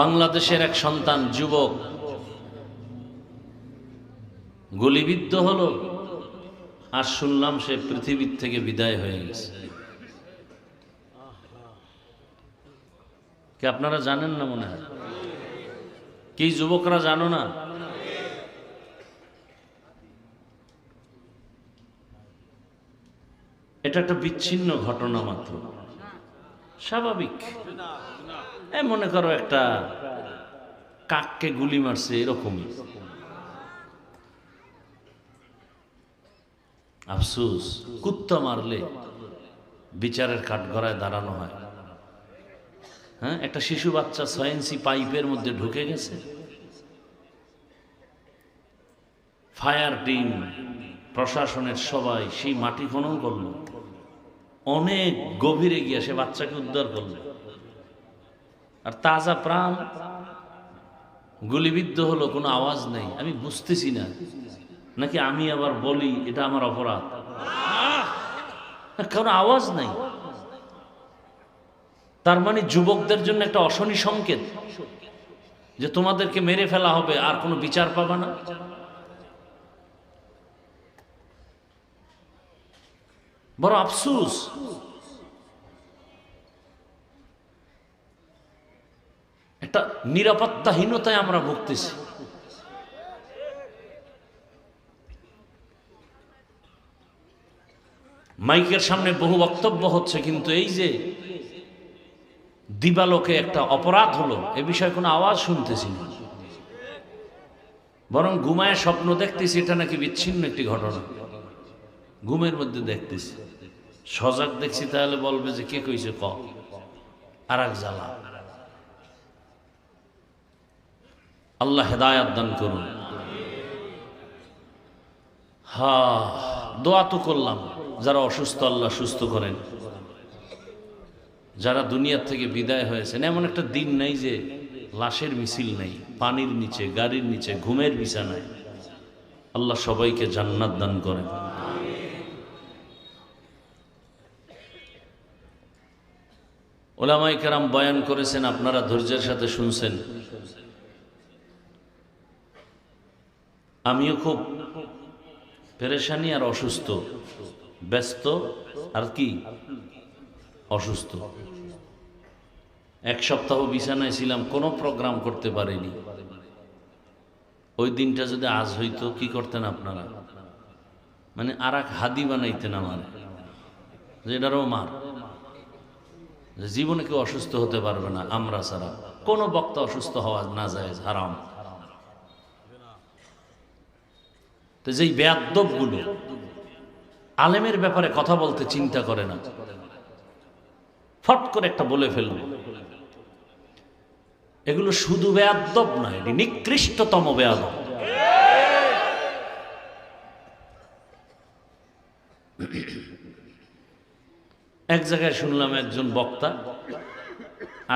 বাংলাদেশের এক সন্তান, যুবক। গুলিবিদ্ধ হল আর শুনলাম সে পৃথিবীর থেকে বিদায় হয়ে গেছে। কি আপনারা জানেন না মনে হয়? কি যুবকরা জানো না? এটা একটা বিচ্ছিন্ন ঘটনা মাত্র। স্বাভাবিক। এ মনে করো একটা কাককে গুলি মারছে, এরকমই। আফসুস, কুত্তা মারলে বিচারের কাঠগড়ায় দাঁড়ানো হয়। হ্যাঁ একটা শিশু বাচ্চা ছয় পাইপের মধ্যে ঢুকে গেছে। ফায়ার টিম, প্রশাসনের সবাই সেই মাটি খনন করল। অনেক গভীরে গিয়ে সে বাচ্চাকে উদ্ধার করল। আর তাজা প্রাণ, গুলিবিদ্ধ হলো, কোনো আওয়াজ নেই। আমি বুঝতেছি না। নাকি আমি আবার বলি, এটা আমার অপরাধ? কারণ আওয়াজ নাই। তার মানে যুবকদের জন্য একটা অশনি সংকেত, যে তোমাদেরকে মেরে ফেলা হবে, আর কোনো বিচার পাবা না। বড় আফসুস। একটা নিরাপত্তাহীনতায় আমরা ভুগতেছি। মাইকের সামনে বহু বক্তব্য হচ্ছে, কিন্তু এই যে দিবালোকে একটা অপরাধ হলো, এ বিষয়ে কোনো আওয়াজ শুনতেছি না। বরং ঘুমায় স্বপ্ন দেখতেছি, এটা নাকি বিচ্ছিন্ন একটি ঘটনা। ঘুমের মধ্যে দেখতেছি। সজাগ দেখছি, তাহলে বলবে যে, কে কইছে ক? আর এক জ্বালা। আল্লাহ হেদায়াত দান করুন। হা, দোয়া তো করলাম, যারা অসুস্থ আল্লাহ সুস্থ করেন। যারা দুনিয়ার থেকে বিদায় হয়েছেন, এমন একটা দিন নেই যে লাশের মিছিল নেই, পানির নিচে, গাড়ির নিচে, ঘুমের বিছানায় আল্লাহ সবাইকে জান্নাত দান করেন। ওলামাই কেরাম বয়ান করেছেন, আপনারা ধৈর্যের সাথে শুনছেন। আমিও খুব পেরেশানি আর অসুস্থ, ব্যস্ত আর কি? অসুস্থ। এক সপ্তাহ বিছানায় ছিলাম, কোনো প্রোগ্রাম করতে পারিনি। ওই দিনটা যদি আজ হইতো, কি করতেন আপনারা? মানে আর এক হাদি বানাইতেন আমার যেটারও মার। জীবনে কেউ অসুস্থ হতে পারবে না, আমরা ছাড়া। কোনো বক্তা অসুস্থ হওয়া না যায়, হারাম। তো যেই বেয়াদ্দবগুলো আলেমের ব্যাপারে কথা বলতে চিন্তা করে না। ফট করে একটা বলে ফেলবে এগুলো শুধু বেয়াদ্দব নয় এটি নিকৃষ্টতম বেয়াদব। এক জায়গায় শুনলাম একজন বক্তা,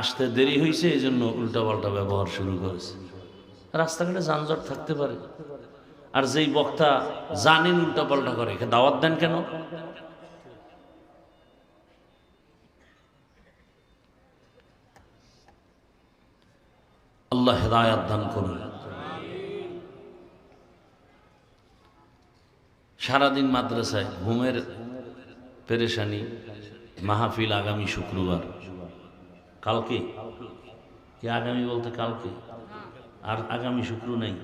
আসতে দেরি হয়েছে এই জন্য উল্টাপাল্টা ব্যবহার শুরু করেছে। রাস্তাঘাটে যানজট থাকতে পারে। আর যেই বক্তা জানেন উল্টাপাল্টা করে দাওয়াত দেন কেন? আল্লাহ হেদায়াত দান করুন। সারাদিন মাদ্রাসায় ঘুমের পেরেশানি, মাহফিল আগামী শুক্রবার। কালকে? কি আগামী বলতে কালকে? আর আগামী শুক্র নেই।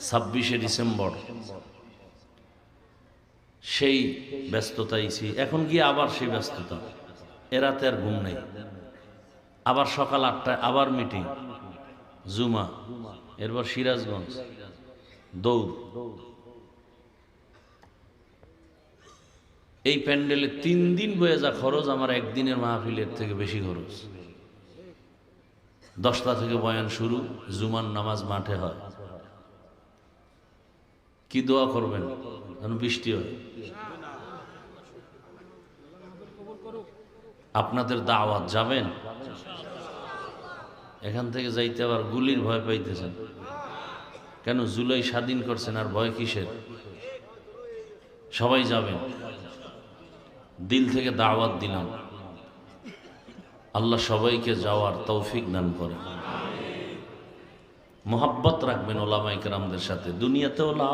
ছাব্বিশে ডিসেম্বর। সেই ব্যস্ততাই ছি এখন গিয়ে আবার সেই ব্যস্ততা? এরাতে আর ঘুম নেই। আবার সকাল আটটায় আবার মিটিং জুমা। এরপর সিরাজগঞ্জ। দৌড়। এই প্যান্ডেলে তিন দিন বয়ে যা খরচ, আমার একদিনের মাহফিলের থেকে বেশি খরচ। দশটা থেকে বয়ান শুরু, জুমার নামাজ মাঠে হয়। কি দোয়া করবেন? যেন বৃষ্টি হয়। আপনাদের দাওয়াত যাবেন? এখান থেকে যাইতে আবার গুলির ভয় পাইতেছেন। কেন জুলাই স্বাধীন করছেন আর ভয় কিসের? সবাই যাবেন। দিল থেকে দাওয়াত দিলাম। আল্লাহ সবাইকে যাওয়ার তৌফিক দান করে মোহাব্বত রাখবেন ওলামাইকরামদের সাথে। দুনিয়াতেও